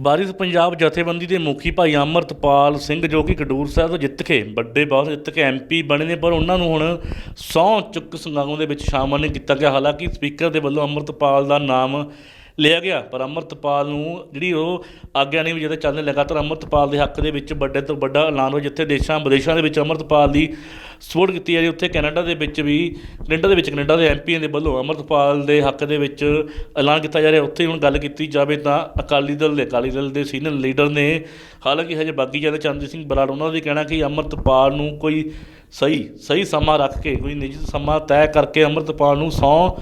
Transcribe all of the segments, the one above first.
ਵਾਰਿਸ ਪੰਜਾਬ ਜਥੇਬੰਦੀ ਦੇ ਮੁਖੀ ਭਾਈ ਅਮਰਤਪਾਲ ਸਿੰਘ ਜੋ ਕਿ ਖਡੂਰ ਸਾਹਿਬ ਤੋਂ ਜਿੱਤ ਕੇ ਵੱਡੇ ਬਹੁਤ ਜਿੱਤ ਕੇ ਐਮਪੀ ਬਣੇ ਨੇ, ਪਰ ਉਹਨਾਂ ਨੂੰ ਹੁਣ ਸਹੁੰ ਚੁੱਕ ਸਮਾਗਮ ਦੇ ਵਿੱਚ ਸ਼ਾਮਲ ਨਹੀਂ ਕੀਤਾ ਗਿਆ। ਹਾਲਾਂਕਿ ਸਪੀਕਰ ਦੇ ਵੱਲੋਂ ਅਮਰਤਪਾਲ ਦਾ ਨਾਮ ਲਿਆ ਗਿਆ। ਪਰ ਅਮਰਤਪਾਲ ਨੂੰ ਜਿਹੜੀ ਉਹ ਆਗਿਆ ਨਹੀਂ ਵੀ ਜਦੋਂ ਚੱਲਣੇ ਲਗਾਤਾਰ, ਅਮਰਤਪਾਲ ਦੇ ਹੱਕ ਦੇ ਵਿੱਚ ਵੱਡੇ ਤੋਂ ਵੱਡਾ ਐਲਾਨ ਹੋਇਆ, ਜਿੱਥੇ ਦੇਸ਼ਾਂ ਵਿਦੇਸ਼ਾਂ ਦੇ ਵਿੱਚ ਅਮਰਤਪਾਲ ਦੀ ਸਪੋਰਟ ਕੀਤੀ ਜਾ ਰਹੀ, ਉੱਥੇ ਕੈਨੇਡਾ ਦੇ ਵਿੱਚ ਵੀ, ਕੈਨੇਡਾ ਦੇ ਵਿੱਚ, ਕੈਨੇਡਾ ਦੇ ਐਮਪੀਆਂ ਦੇ ਵੱਲੋਂ ਅਮਰਤਪਾਲ ਦੇ ਹੱਕ ਦੇ ਵਿੱਚ ਐਲਾਨ ਕੀਤਾ ਜਾ ਰਿਹਾ। ਉੱਥੇ ਹੁਣ ਗੱਲ ਕੀਤੀ ਜਾਵੇ ਤਾਂ ਅਕਾਲੀ ਦਲ ਦੇ, ਅਕਾਲੀ ਦਲ ਦੇ ਸੀਨੀਅਰ ਲੀਡਰ ਨੇ, ਹਾਲਾਂਕਿ ਹਜੇ ਬਾਗੀ ਜਾਂਦੇ ਚੰਦ ਸਿੰਘ ਬਰਾੜ, ਉਹਨਾਂ ਦਾ ਕਹਿਣਾ ਕਿ ਅਮਰਤਪਾਲ ਨੂੰ ਕੋਈ ਸਹੀ ਸਹੀ ਸਮਾਂ ਰੱਖ ਕੇ, ਕੋਈ ਨਿਸ਼ਚਿਤ ਸਮਾਂ ਤੈਅ ਕਰਕੇ ਅਮਰਤਪਾਲ ਨੂੰ ਸਹੁੰ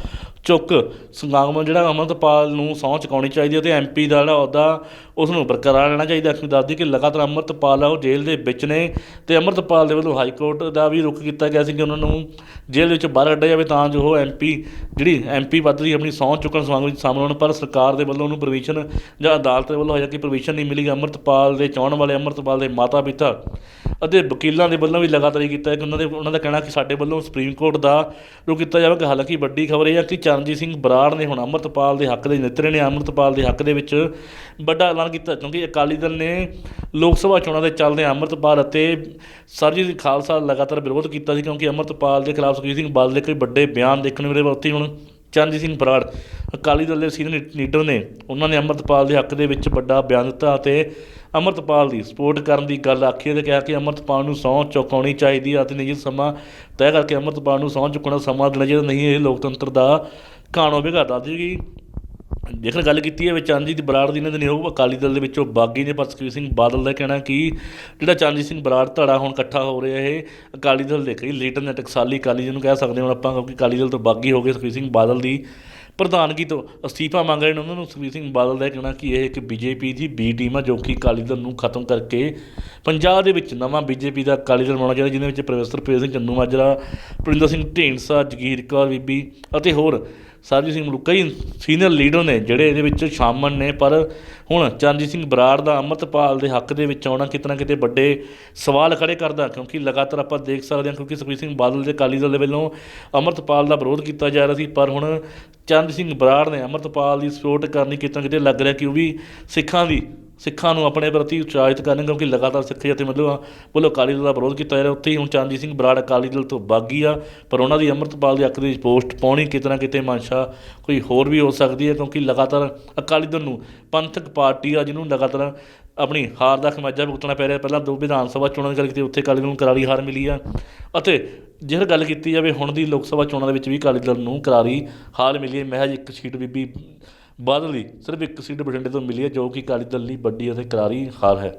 ਚੁੱਕ ਸਮਾਗਮ ਜਿਹੜਾ ਅਮਰਤਪਾਲ ਨੂੰ ਸਹੁੰ ਚੁਕਾਉਣੀ ਚਾਹੀਦੀ ਹੈ ਤੇ ਐਮਪੀ ਦਾ ਜਿਹੜਾ ਅਹੁਦਾ, ਉਸ ਨੂੰ ਬਰਕਰਾਰ ਰਹਿਣਾ ਚਾਹੀਦਾ ਅਸੀਂ ਦੱਸਦੀ ਕਿ ਲਗਾਤਾਰ ਅਮਰਤਪਾਲ ਆ, ਉਹ ਜੇਲ੍ਹ ਦੇ ਵਿੱਚ ਨੇ ਤੇ ਅਮਰਤਪਾਲ ਦੇ ਵੱਲੋਂ ਹਾਈ ਕੋਰਟ ਦਾ ਵੀ ਰੁਖ ਕੀਤਾ ਗਿਆ ਸੀ ਕਿ ਉਹਨਾਂ ਨੂੰ ਜੇਲ੍ਹ ਵਿੱਚ ਬਾਹਰ ਕੱਢਿਆ ਜਾਵੇ ਤਾਂ ਜੋ ਉਹ ਐਮਪੀ ਜਿਹੜੀ ਐਮਪੀ ਵੱਧਦੀ ਆਪਣੀ ਸਹੁੰ ਚੁੱਕਣ ਸਮਾਗਮ ਵਿੱਚ ਸ਼ਾਮਲ ਹੋਣ ਪਰ ਸਰਕਾਰ ਦੇ ਵੱਲੋਂ ਉਹਨੂੰ ਪਰਮਿਸ਼ਨ ਜਾਂ ਅਦਾਲਤ ਦੇ ਵੱਲੋਂ ਹਜੇ ਕਿ ਪਰਮਿਸ਼ਨ ਨਹੀਂ ਮਿਲੀ। ਅਮਰਤਪਾਲ ਦੇ ਚਾਹਣ ਵਾਲੇ, ਅਮਰਤਪਾਲ ਦੇ ਮਾਤਾ ਪਿਤਾ ਅਤੇ ਵਕੀਲਾਂ ਦੇ ਵੱਲੋਂ ਵੀ ਲਗਾਤਾਰ ਇਹ ਕੀਤਾ ਕਿ ਉਹਨਾਂ ਦੇ, ਉਹਨਾਂ ਦਾ ਕਹਿਣਾ ਕਿ ਸਾਡੇ ਵੱਲੋਂ ਸੁਪਰੀਮ ਕੋਰਟ ਦਾ ਜੋ ਕੀਤਾ ਜਾਵੇਗਾ ਹਾਲਾਂਕਿ ਵੱਡੀ ਖਬਰ ਇਹ ਹੈ ਕਿ ਚਰਨਜੀਤ ਸਿੰਘ ਬਰਾੜ ਨੇ ਹੁਣ ਅੰਮ੍ਰਿਤਪਾਲ ਦੇ ਹੱਕ ਦੇ ਨੇਤਰੇ ਨੇ ਅੰਮ੍ਰਿਤਪਾਲ ਦੇ ਹੱਕ ਦੇ ਵਿੱਚ ਵੱਡਾ ਐਲਾਨ ਕੀਤਾ, ਕਿਉਂਕਿ ਅਕਾਲੀ ਦਲ ਨੇ ਲੋਕ ਸਭਾ ਚੋਣਾਂ ਦੇ ਚੱਲਦੇ ਅੰਮ੍ਰਿਤਪਾਲ ਅਤੇ ਸਰਜੀਤ ਖਾਲਸਾ ਲਗਾਤਾਰ ਵਿਰੋਧ ਕੀਤਾ ਸੀ, ਕਿਉਂਕਿ ਅੰਮ੍ਰਿਤਪਾਲ ਦੇ ਖਿਲਾਫ ਸੁਖਬੀਰ ਸਿੰਘ ਬਾਦਲ ਦੇ ਕੋਈ ਵੱਡੇ ਬਿਆਨ ਦੇਖਣ ਨੂੰ ਮਿਲੇ ਪਰ ਉੱਥੇ ਹੁਣ ਚਰਨਜੀਤ ਸਿੰਘ ਬਰਾੜ ਅਕਾਲੀ ਦਲ ਦੇ ਸੀਨੀਅਰ ਲੀਡਰ ਨੇ ਉਹਨਾਂ ਨੇ ਅੰਮ੍ਰਿਤਪਾਲ ਦੇ ਹੱਕ ਦੇ ਵਿੱਚ ਵੱਡਾ ਬਿਆਨ ਦਿੱਤਾ ਅਤੇ ਅੰਮ੍ਰਿਤਪਾਲ ਦੀ ਸਪੋਰਟ ਕਰਨ ਦੀ ਗੱਲ ਆਖੀ ਤੇ ਕਿਹਾ ਕਿ ਅੰਮ੍ਰਿਤਪਾਲ ਨੂੰ ਸਹੁੰ ਚੁਕਾਉਣੀ ਚਾਹੀਦੀ ਹੈ ਅਤੇ ਨਿੱਜੀ ਸਮਾਂ ਤੈਅ ਕਰਕੇ ਅੰਮ੍ਰਿਤਪਾਲ ਨੂੰ ਸਹੁੰ ਚੁੱਕਣ ਦਾ ਸਮਾਂ ਦੇਣਾ ਚਾਹੀਦਾ, ਨਹੀਂ ਇਹ ਲੋਕਤੰਤਰ ਦਾ ਕਾਣ ਹੋਵੇਗਾ। ਦੱਸਦੀ ਕਿ ਜੇਕਰ ਗੱਲ ਕੀਤੀ ਹੈ ਚਰਨਜੀਤ ਬਰਾੜ ਦੀ, ਇਹਨਾਂ ਦੇ ਨਹੀਂ ਅਕਾਲੀ ਦਲ ਦੇ ਵਿੱਚੋਂ ਬਾਗੀ ਨੇ, ਪਰ ਸੁਖਬੀਰ ਸਿੰਘ ਬਾਦਲ ਦਾ ਕਹਿਣਾ ਕਿ ਜਿਹੜਾ ਚਰਨਜੀਤ ਸਿੰਘ ਬਰਾੜ ਧੜਾ ਹੁਣ ਇਕੱਠਾ ਹੋ ਰਿਹਾ ਇਹ ਅਕਾਲੀ ਦਲ ਦੇ ਕਈ ਲੀਡਰ ਨੇ, ਟਕਸਾਲੀ ਅਕਾਲੀ ਜਿਹਨੂੰ ਕਹਿ ਸਕਦੇ ਹਾਂ ਹੁਣ ਆਪਾਂ, ਕਿਉਂਕਿ ਅਕਾਲੀ ਦਲ ਤੋਂ ਬਾਗੀ ਹੋ ਗਏ ਸੁਖਬੀਰ ਸਿੰਘ ਬਾਦਲ ਦੀ। ਪ੍ਰਧਾਨਗੀ ਤੋਂ ਅਸਤੀਫਾ ਮੰਗ ਰਹੇ ਨੇ। ਉਹਨਾਂ ਨੂੰ ਸੁਖਬੀਰ ਸਿੰਘ ਬਾਦਲ ਦਾ ਇਹ ਕਹਿਣਾ ਕਿ ਇਹ ਇੱਕ ਬੀਜੇਪੀ ਦੀ ਬੀ ਟੀਮ ਆ ਜੋ ਕਿ ਅਕਾਲੀ ਦਲ ਨੂੰ ਖਤਮ ਕਰਕੇ ਪੰਜਾਬ ਦੇ ਵਿੱਚ ਨਵਾਂ ਬੀਜੇਪੀ ਦਾ ਅਕਾਲੀ ਦਲ ਬਣਾਉਣਾ ਚਾਹੀਦਾ, ਜਿਹਦੇ ਵਿੱਚ ਪ੍ਰੋਫੈਸਰ ਪ੍ਰੇਮ ਸਿੰਘ ਚੰਦੂ ਮਾਜਰਾ ਪ੍ਰਿੰਦਰ ਸਿੰਘ ਢੀਂਡਸਾ, ਜਗੀਰ ਕੌਰ ਬੀਬੀ ਅਤੇ ਹੋਰ ਸਰਜੀਤ ਸਿੰਘ ਮਲੂਕਾ ਕਈ ਸੀਨੀਅਰ ਲੀਡਰ ਨੇ, ਜਿਹੜੇ ਇਹਦੇ ਵਿੱਚ ਸ਼ਾਮਲ ਨੇ, ਪਰ ਹੁਣ ਚਰਨਜੀਤ ਸਿੰਘ ਬਰਾੜ ਦਾ ਅੰਮ੍ਰਿਤਪਾਲ ਦੇ ਹੱਕ ਦੇ ਵਿੱਚ ਆਉਣਾ ਕਿਤੇ ਨਾ ਕਿਤੇ ਵੱਡੇ ਸਵਾਲ ਖੜੇ ਕਰਦਾ, ਕਿਉਂਕਿ ਲਗਾਤਾਰ ਆਪਾਂ ਦੇਖ ਸਕਦੇ ਹਾਂ ਕਿਉਂਕਿ ਸੁਖਬੀਰ ਸਿੰਘ ਬਾਦਲ ਦੇ ਅਕਾਲੀ ਦਲ ਦੇ ਵੱਲੋਂ ਅੰਮ੍ਰਿਤਪਾਲ ਦਾ ਵਿਰੋਧ ਕੀਤਾ ਜਾ ਰਿਹਾ ਸੀ, ਪਰ ਹੁਣ ਚਰਨਜੀਤ ਸਿੰਘ ਬਰਾੜ ਨੇ ਅੰਮ੍ਰਿਤਪਾਲ ਦੀ ਸਪੋਰਟ ਕਰਨੀ ਕਿਤੇ ਨਾ ਕਿਤੇ ਲੱਗ ਰਿਹਾ ਕਿ ਉਹ ਵੀ ਸਿੱਖਾਂ ਦੀ ਸਿੱਖਾਂ ਨੂੰ ਆਪਣੇ ਪ੍ਰਤੀ ਉਤਸ਼ਾਹਿਤ ਕਰਨ, ਕਿਉਂਕਿ ਲਗਾਤਾਰ ਸਿੱਖ ਜਥੇਬੰਦੀਆਂ ਵੱਲੋਂ ਅਕਾਲੀ ਦਲ ਦਾ ਵਿਰੋਧ ਕੀਤਾ ਜਾ ਰਿਹਾ। ਉੱਥੇ ਹੀ ਹੁਣ ਚਰਨਜੀਤ ਸਿੰਘ ਬਰਾੜ ਅਕਾਲੀ ਦਲ ਤੋਂ ਬਾਗੀ ਆ, ਪਰ ਉਹਨਾਂ ਦੀ ਅੰਮ੍ਰਿਤਪਾਲ ਦੇ ਅੱਖ ਦੇ ਪੋਸਟ ਪਾਉਣੀ ਕਿਤੇ ਨਾ ਕਿਤੇ ਮਨਸ਼ਾ ਕੋਈ ਹੋਰ ਵੀ ਹੋ ਸਕਦੀ ਹੈ, ਕਿਉਂਕਿ ਲਗਾਤਾਰ ਅਕਾਲੀ ਦਲ ਨੂੰ ਪੰਥਕ ਪਾਰਟੀ ਆ, ਜਿਹਨੂੰ ਲਗਾਤਾਰ ਆਪਣੀ ਹਾਰ ਦਾ ਖਮਿਆਜਾ ਭੁਗਤਣਾ ਪੈ ਰਿਹਾ। ਪਹਿਲਾਂ ਦੋ ਵਿਧਾਨ ਸਭਾ ਚੋਣਾਂ ਦੀ ਗੱਲ ਕੀਤੀ, ਉੱਥੇ ਅਕਾਲੀ ਦਲ ਨੂੰ ਕਰਾਰੀ ਹਾਰ ਮਿਲੀ ਆ। ਅਤੇ ਜੇਕਰ ਗੱਲ ਕੀਤੀ ਜਾਵੇ, ਹੁਣ ਦੀ ਲੋਕ ਸਭਾ ਚੋਣਾਂ ਦੇ ਵਿੱਚ ਵੀ ਅਕਾਲੀ ਦਲ ਨੂੰ ਕਰਾਰੀ ਹਾਰ ਮਿਲੀ ਹੈ। ਮਹਿਜ ਇੱਕ ਸੀਟ ਬੀਬੀ ਬਾਦਲ ਲਈ ਸਿਰਫ ਇੱਕ ਸੀਟ ਬਠਿੰਡੇ ਤੋਂ ਮਿਲੀ ਹੈ, ਜੋ ਕਿ ਅਕਾਲੀ ਦਲ ਲਈ ਵੱਡੀ ਅਤੇ ਕਰਾਰੀ ਹਾਰ ਹੈ।